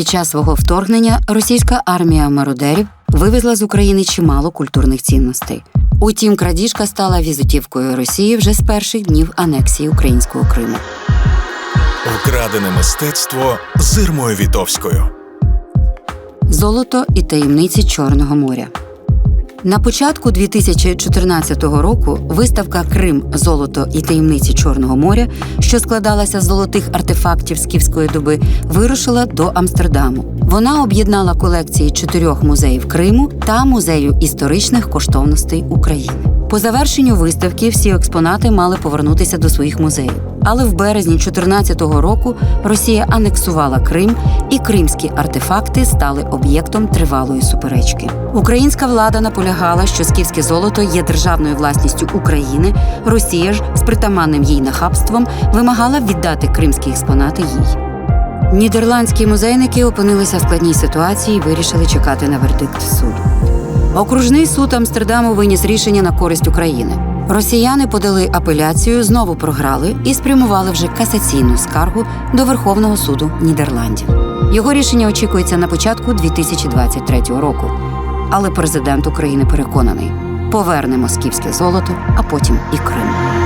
Під час свого вторгнення російська армія мародерів вивезла з України чимало культурних цінностей. Утім, крадіжка стала візитівкою Росії вже з перших днів анексії українського Криму. Вкрадене мистецтво з Ірмою Вітовською. Золото і таємниці Чорного моря. На початку 2014 року виставка Крим Золото і таємниці Чорного моря, що складалася з золотих артефактів скіфської доби, вирушила до Амстердаму. Вона об'єднала колекції чотирьох музеїв Криму та музею історичних коштовностей України. По завершенню виставки всі експонати мали повернутися до своїх музеїв. Але в березні 2014 року Росія анексувала Крим, і кримські артефакти стали об'єктом тривалої суперечки. Українська влада наполягала, що скіфське золото є державною власністю України. Росія ж з притаманним їй нахабством вимагала віддати кримські експонати їй. Нідерландські музейники опинилися в складній ситуації і вирішили чекати на вердикт суду. Окружний суд Амстердаму виніс рішення на користь України. Росіяни подали апеляцію, знову програли і спрямували вже касаційну скаргу до Верховного суду Нідерландів. Його рішення очікується на початку 2023 року. Але президент України переконаний: поверне москівське золото, а потім і Крим.